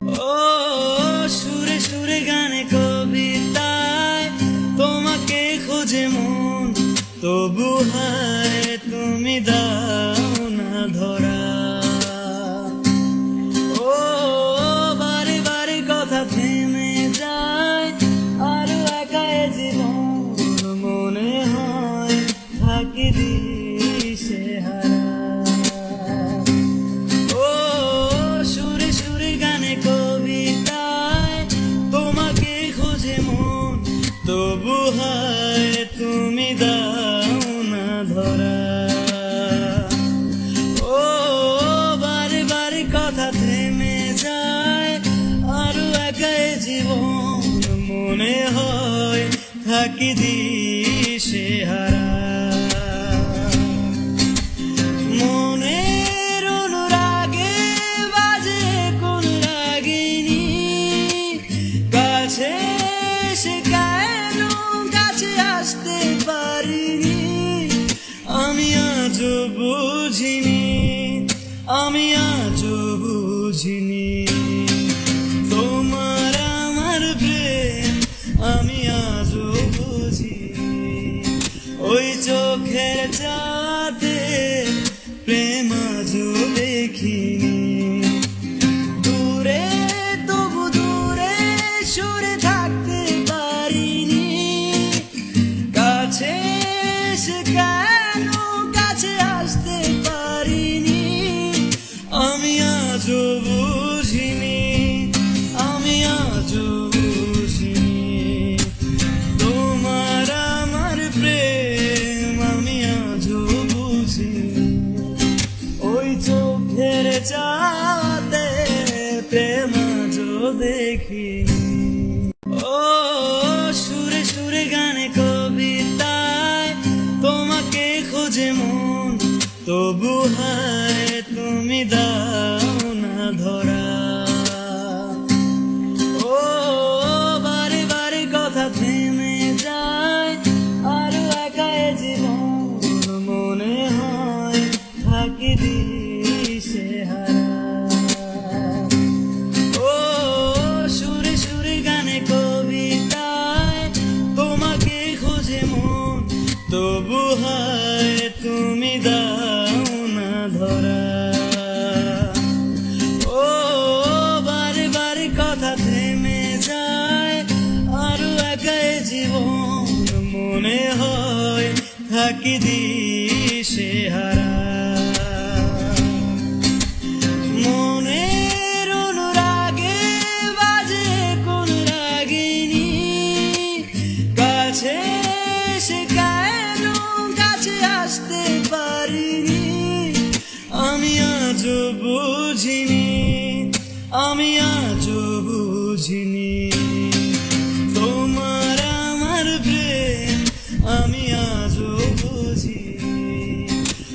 ও, সুরে সুরে গানে কবিতায় তোমাকে খোঁজে মন, তবু হায় তুমি দাও না ধরা। ও, বারে বারে কথা থেমে যায়, আরও একা জীবন মনে হয় থাকি দিশে জীবন মনে হয় থাকি দিশে সে কাছে আসতে পারিনি? আমি আজও বুঝিনি, আমি আজও বুঝিনি। চাতে প্রেম দেখি। ও, সুরে সুরে গানে কবিতায় তোমাকে খোঁজে মন, তবু হায় তুমি দাও দিশে হারা ও, সুরে সুরে গানে কবিতায় তোমাকে খোঁজে মন, তবু হায় তুমি দাও না ধরা। ও, বারে বারে কথা থেমে যায়, আরও একা এ জীবন মনে হয়, থাকি দিশে বুঝিনি, আমি আজও বুঝিনি। তোমার আমার প্রেম, আমি আজও বুঝিনি।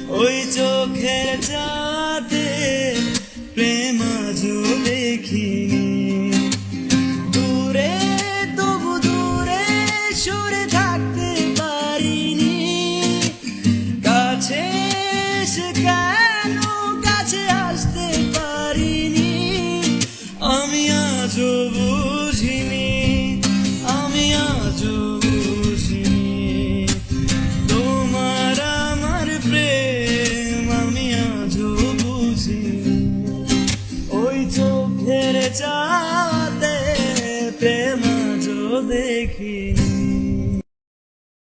ওই চোখের চাতে প্রেম আজও দেখিনি। দূরে, তবু দূরে সরে থাকতে চোখের চাতে প্রেম যো দেখিনি